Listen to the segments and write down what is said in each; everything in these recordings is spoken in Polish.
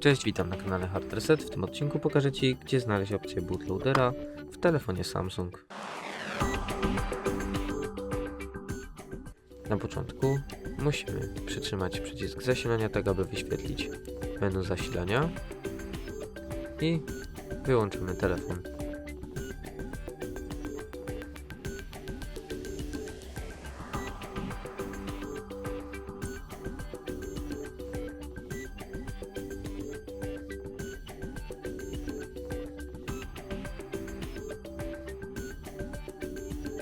Cześć, witam na kanale Hard Reset. W tym odcinku pokażę Ci, gdzie znaleźć opcję bootloadera w telefonie Samsung. Na początku musimy przytrzymać przycisk zasilania tak, aby wyświetlić menu zasilania i wyłączymy telefon.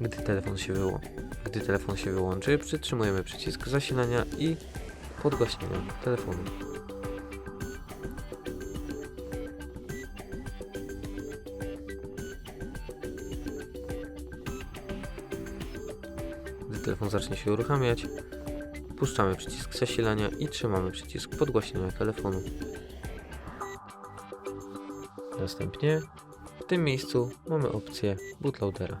Gdy telefon się wyłą- Gdy telefon się wyłączy, przytrzymujemy przycisk zasilania i podgłaśniania telefonu. Gdy telefon zacznie się uruchamiać, puszczamy przycisk zasilania i trzymamy przycisk podgłaśniania telefonu. Następnie w tym miejscu mamy opcję bootloadera.